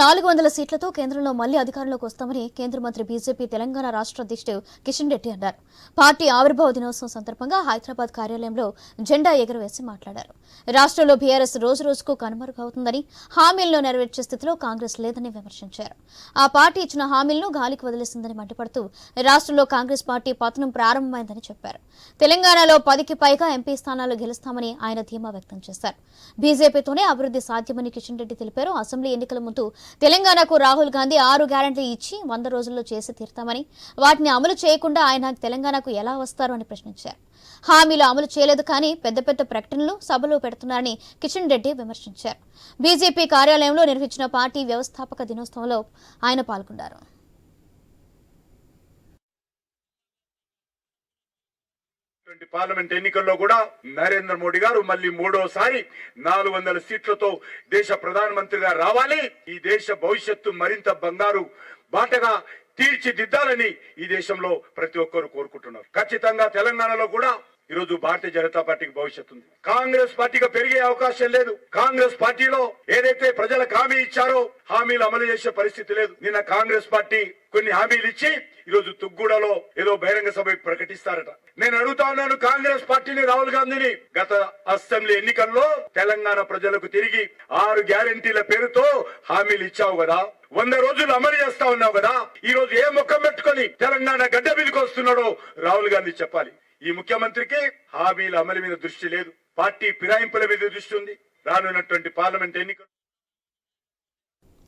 నాలుగు వందల సీట్లతో కేంద్రంలో మళ్ళీ అధికారంలోకి వస్తామని కేంద్ర మంత్రి బీజేపీ తెలంగాణ రాష్ట్ర అధ్యక్షుడు కిషన్ రెడ్డి అన్నారు. పార్టీ ఆవిర్భావ దినోత్సవం సందర్భంగా హైదరాబాద్ కార్యాలయంలో జెండా ఎగురవేసి మాట్లాడారు. రాష్ట్రంలో బీఆర్ఎస్ రోజు రోజుకు కనుమరుగవుతుందని హామీలను నెరవేర్చే స్థితిలో కాంగ్రెస్ లేదని విమర్శించారు. ఆ పార్టీ ఇచ్చిన హామీలను గాలికి వదిలేసిందని మండిపడుతూ రాష్ట్రంలో కాంగ్రెస్ పార్టీ పతనం ప్రారంభమైందని చెప్పారు. తెలంగాణలో పదికి పైగా ఎంపీ స్థానాలు గెలుస్తామని ఆయన ధీమా వ్యక్తం చేశారు. బీజేపీతోనే అభివృద్ధి సాధ్యమని కిషన్ రెడ్డి తెలిపారు. అసెంబ్లీ ఎన్నికల ముందు తెలంగాణకు రాహుల్ గాంధీ ఆరు గ్యారంటీ ఇచ్చి వంద రోజుల్లో చేసి తీరుతామని వాటిని అమలు చేయకుండా ఆయన తెలంగాణకు ఎలా వస్తారు అని ప్రశ్నించారు. హామీలు అమలు చేయలేదు కానీ పెద్ద పెద్ద ప్రకటనలు సభలో పెడుతున్నారని కిషన్ రెడ్డి విమర్శించారు. బీజేపీ కార్యాలయంలో నిర్వహించిన పార్టీ వ్యవస్థాపక దినోత్సవంలో ఆయన పాల్గొన్నారు. పార్లమెంట్ ఎన్నికల్లో కూడా నరేంద్ర మోడీ గారు మళ్ళీ మూడోసారి నాలుగు వందల సీట్లతో దేశ ప్రధానమంత్రిగా రావాలి. ఈ దేశ భవిష్యత్తు మరింత బంగారు బాటగా తీర్చిదిద్దాలని ఈ దేశంలో ప్రతి ఒక్కరు కోరుకుంటున్నారు. ఖచ్చితంగా తెలంగాణలో కూడా ఈరోజు భారతీయ జనతా పార్టీకి భవిష్యత్తు ఉంది. కాంగ్రెస్ పార్టీగా పెరిగే అవకాశం లేదు. కాంగ్రెస్ పార్టీలో ఏదైతే ప్రజలకు హామీ ఇచ్చారో హామీలు అమలు చేసే పరిస్థితి లేదు. నిన్న కాంగ్రెస్ పార్టీ కొన్ని హామీలు ఇచ్చి ఈరోజు తుగ్గూడలో ఏదో బహిరంగ సభ ప్రకటిస్తారట. నేను అడుగుతా ఉన్నాను కాంగ్రెస్ పార్టీని రాహుల్ గాంధీని. గత అసెంబ్లీ ఎన్నికల్లో తెలంగాణ ప్రజలకు తిరిగి ఆరు గ్యారంటీల పేరుతో హామీలు ఇచ్చావు కదా. వంద రోజులు అమలు చేస్తా ఉన్నావు కదా ఈ రోజు ఏ ముఖం పెట్టుకొని తెలంగాణ గడ్డ మీదకి వస్తున్నాడో రాహుల్ గాంధీ చెప్పాలి. ఈ ముఖ్యమంత్రికి హామీల అమలు మీద దృష్టి లేదు. పార్టీ ఫిరాయింపుల మీద దృష్టి ఉంది. రానున్నటువంటి పార్లమెంట్ ఎన్నికలు